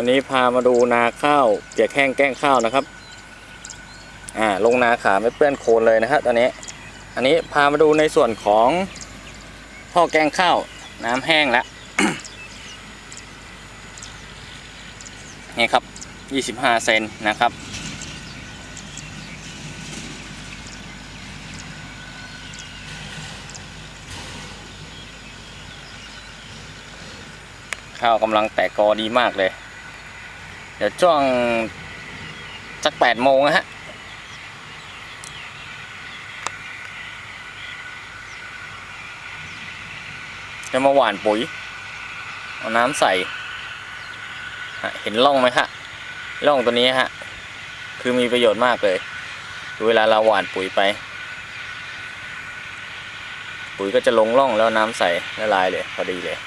วันนี้พามาดูนาข้าวเปียกแห้งแกล้งข้าวนะครับ อ่าลงนาขาไม่เปื้อนโคลนเลยนะครับตอนนี้ อันนี้พามาดูในส่วนของท่อแกล้งข้าวน้ำแห้งแล้วนี่ครับ 25 เซนนะครับ ข้าวกำลังแตกกอดีมากเลย เดี๋ยวช่วงสักแปดโมงนะฮะจะมาหว่านปุ๋ย เอาน้ำใส่ เห็นร่องไหมคะร่องตัวนี้ฮะ คือมีประโยชน์มากเลย เวลาเราหว่านปุ๋ยไป ปุ๋ยก็จะลงร่องแล้วน้ำใส่ละลายเลย พอดีเลย